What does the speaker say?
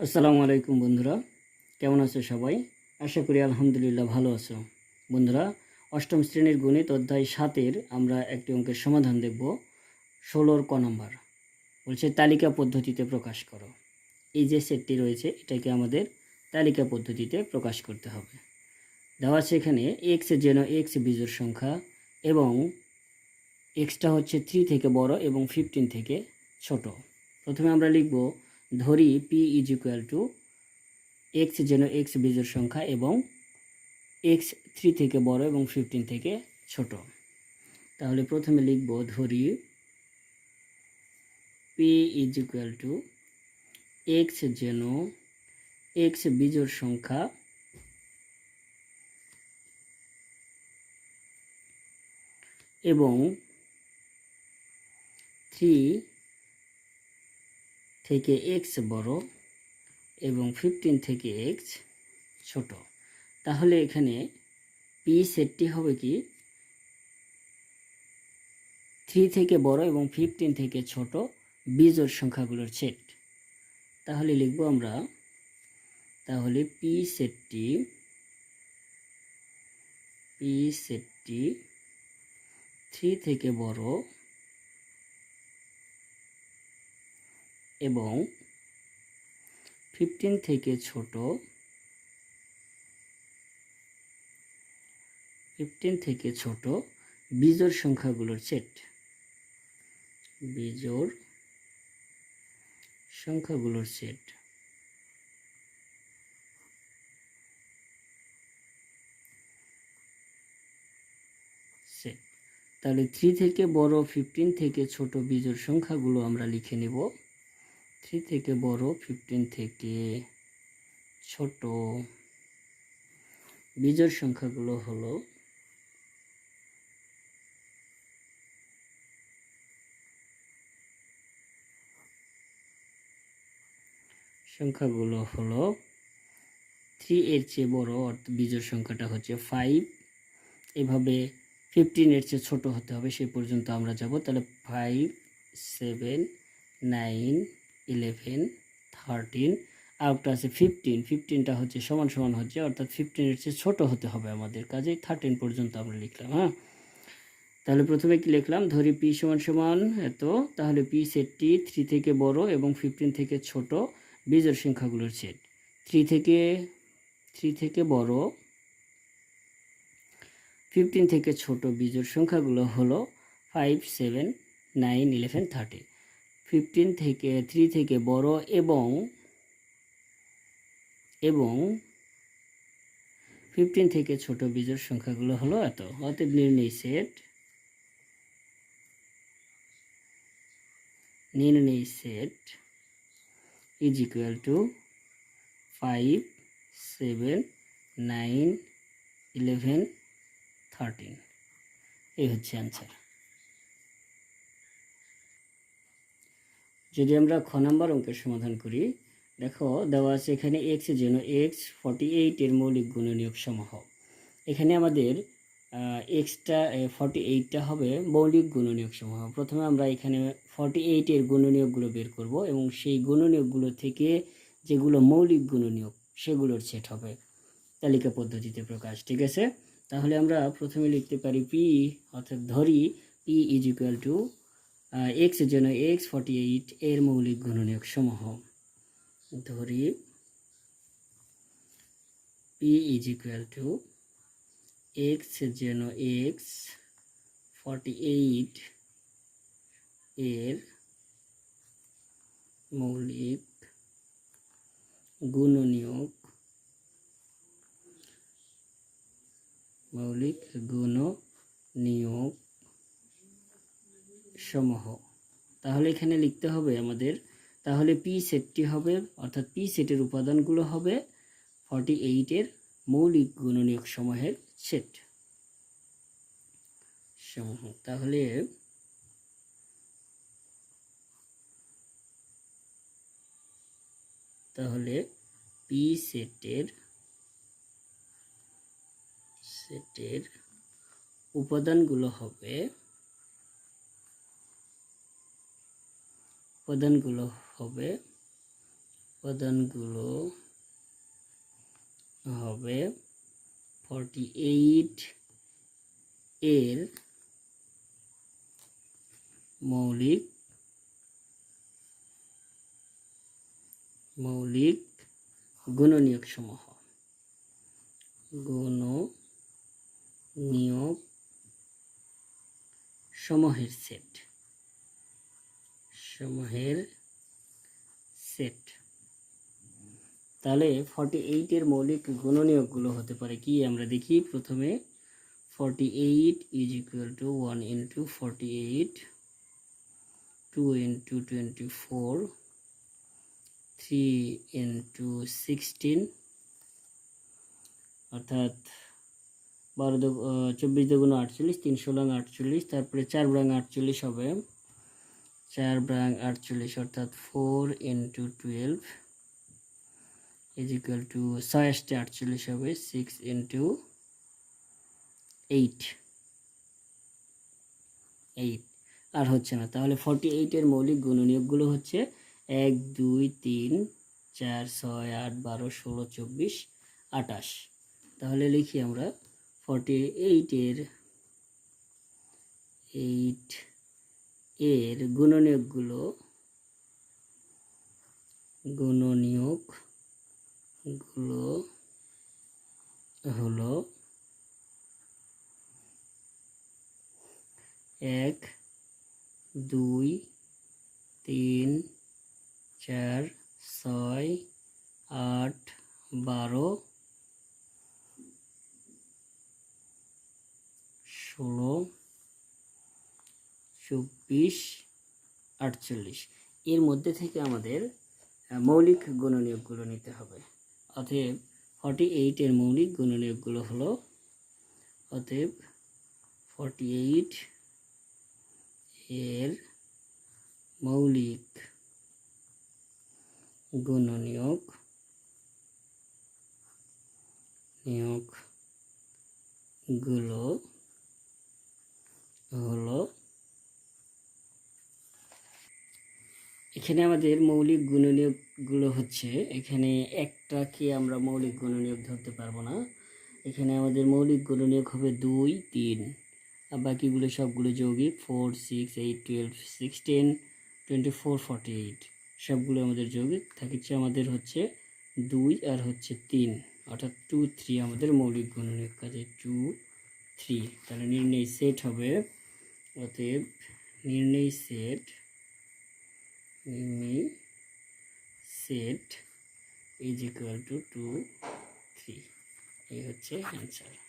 আসসালামু আলাইকুম বন্ধুরা, কেমন আছো সবাই? আশা করি আলহামদুলিল্লাহ ভালো আছো। বন্ধুরা, অষ্টম শ্রেণির গণিত অধ্যায় সাতের আমরা একটি অঙ্কের সমাধান দেখব। ষোলোর ক নম্বর বলছে, তালিকা পদ্ধতিতে প্রকাশ করো। এই যে সেটটি রয়েছে, এটাকে আমাদের তালিকা পদ্ধতিতে প্রকাশ করতে হবে। দেওয়া এখানে এক্স যেন এক্স বিজোড় সংখ্যা এবং এক্সটা হচ্ছে থ্রি থেকে বড় এবং ফিফটিন থেকে ছোট। প্রথমে আমরা লিখব ধরি P is equal to X যেন এক্স বিজোড় সংখ্যা এবং এক্স থ্রি থেকে বড় এবং ফিফটিন থেকে ছোট। তাহলে প্রথমে লিখব ধরি P is equal to X যেন এক্স বিজোড় সংখ্যা এবং থ্রি থেকে এক্স বড় এবং ফিফটিন থেকে এক্স ছোট। তাহলে এখানে পি সেটটি হবে কি? থ্রি থেকে বড় এবং ফিফটিন থেকে ছোট বিজোড় সংখ্যাগুলোর সেট। তাহলে লিখব আমরা, তাহলে পি সেটটি পি সেটটি থ্রি থেকে বড় এবং ফিফটিন থেকে ছোট ফিফটিন থেকে ছোট বিজোড় সংখ্যাগুলোর সেট বিজোড় সংখ্যাগুলোর সেট সেট তাহলে থ্রি থেকে বড় ফিফটিন থেকে ছোট বিজোড় সংখ্যাগুলো আমরা লিখে নেব। থ্রি থেকে বড় ফিফটিন থেকে ছোট। বিজোড় সংখ্যাগুলো হলো সংখ্যাগুলো হলো থ্রি এর চেয়ে বড় অর্থাৎ বিজোড় সংখ্যাটা হচ্ছে ফাইভ এভাবে ফিফটিন এর চেয়ে ছোট হতে হবে, সে পর্যন্ত আমরা যাব। তাহলে five seven nine eleven thirteen আর একটা আছে ফিফটিন ফিফটিনটা হচ্ছে সমান সমান হচ্ছে, অর্থাৎ ফিফটিনের চেয়ে ছোটো হতে হবে আমাদের কাজেই থার্টিন পর্যন্ত আমরা লিখলাম হ্যাঁ? তাহলে প্রথমে কি লিখলাম? ধরি পি সমান সমান এত, তাহলে পি সেটটি থ্রি থেকে বড় এবং ফিফটিন থেকে ছোট বিজোড় সংখ্যাগুলোর সেট থ্রি থেকে থ্রি থেকে বড় ফিফটিন থেকে ছোট বিজোড় সংখ্যাগুলো হলো five seven nine eleven thirty fifteen থেকে থ্রি থেকে বড় এবং এবং ফিফটিন থেকে ছোট বিজোড় সংখ্যাগুলো হলো এত। অতএব নির্ণয় সেট নির্ণয় set is equal to five seven nine eleven thirteen এই হচ্ছে অ্যান্সার যদি আমরা খ নাম্বার অঙ্কের সমাধান করি, দেখো দেওয়া আছে এখানে এক্স যেন এক্স ফর্টি এইটের মৌলিক গুণনীয়ক সমূহ। এখানে আমাদের এক্সটা ফর্টি এইটটা হবে মৌলিক গুণনীয়ক সমূহ। প্রথমে আমরা এখানে ফর্টি এইটের গুণনীয়কগুলো বের করব এবং সেই গুণনীয়কগুলো থেকে যেগুলো মৌলিক গুণনীয়ক, সেগুলোর সেট হবে। তালিকা পদ্ধতিতে প্রকাশ, ঠিক আছে? তাহলে আমরা প্রথমে লিখতে পারি পি অর্থাৎ ধরি পি ইজ ইকুয়াল টু এক্সের জন্য এক্স ফর্টি এইট এর মৌলিক গুণনীয়ক সমূহ। ধরি পি ইজ ইকুয়াল টু এক্সের জন্য এক্স ফর্টি এইট এর মৌলিক গুণনীয়ক মৌলিক গুণ নিয়োগ সমূহ। তাহলে এখানে লিখতে হবে আমাদের, তাহলে পি সেটটি হবে, অর্থাৎ পি সেটের উপাদানগুলো হবে ফর্টি এইটের মৌলিক গুণনীয়ক সমূহের সেট সমূহ, তাহলে তাহলে পি সেটের সেটের উপাদানগুলো হবে উপাদানগুলো হবে উপাদানগুলো হবে ফর্টি এইট এর মৌলিক মৌলিক গুণনীয়ক সমূহ গুণ নিয়োগ সমূহের সেট সমূহের সেট তাহলে ফর্টি এইটের মৌলিক গুণনীয়কগুলো হতে পারে কি? আমরা দেখি প্রথমে forty eight is equal to one into forty eight two into twenty four three into sixteen অর্থাৎ বারো চব্বিশ দুগুণ আটচল্লিশ তিন ষোলো আটচল্লিশ, তারপরে চার ব্রাং আটচল্লিশ হবে। চার ব্রাং আটচল্লিশ অর্থাৎ four into twelve is equal to ছয় আসতে আটচল্লিশ হবে সিক্স ইন্টু এইট এইট আর হচ্ছে না, তাহলে ফর্টি এইটের মৌলিক গুণনীয়কগুলো হচ্ছে এক, দুই, তিন, চার, ছয়, আট, বারো, ষোলো, চব্বিশ আটাশ তাহলে লিখি আমরা ফর্টি এইটের এইট এর গুণনীয়কগুলো গুণনীয়কগুলো হলো এক দুই তিন চার ছয় আট বারো ষোলো চব্বিশ, আটচল্লিশ। এর মধ্যে থেকে আমাদের মৌলিক গুণনীয়কগুলো নিতে হবে। অতএব ফর্টি এইটের মৌলিক গুণনীয়কগুলো হলো, অতএব ফর্টি এইট এর মৌলিক গুণনীয়ক নিয়োগগুলো হলো এখানে আমাদের মৌলিক গুণনীয়কগুলো হচ্ছে, এখানে একটাকে আমরা মৌলিক গুণনীয়ক ধরতে পারব না। এখানে আমাদের মৌলিক গুণনীয়ক হবে দুই, তিন। আর বাকিগুলো সবগুলো যৌগিক four six eight twelve sixteen twenty four forty eight সবগুলো আমাদের যৌগিক থাকছে আমাদের হচ্ছে দুই আর হচ্ছে তিন। অর্থাৎ টু থ্রি আমাদের মৌলিক গুণনীয়ক, কাজে টু থ্রি তাহলে নির্ণয় সেট হবে, অতএব নির্ণয় সেট নির্ণয় set is equal to two three এই হচ্ছে অ্যান্সার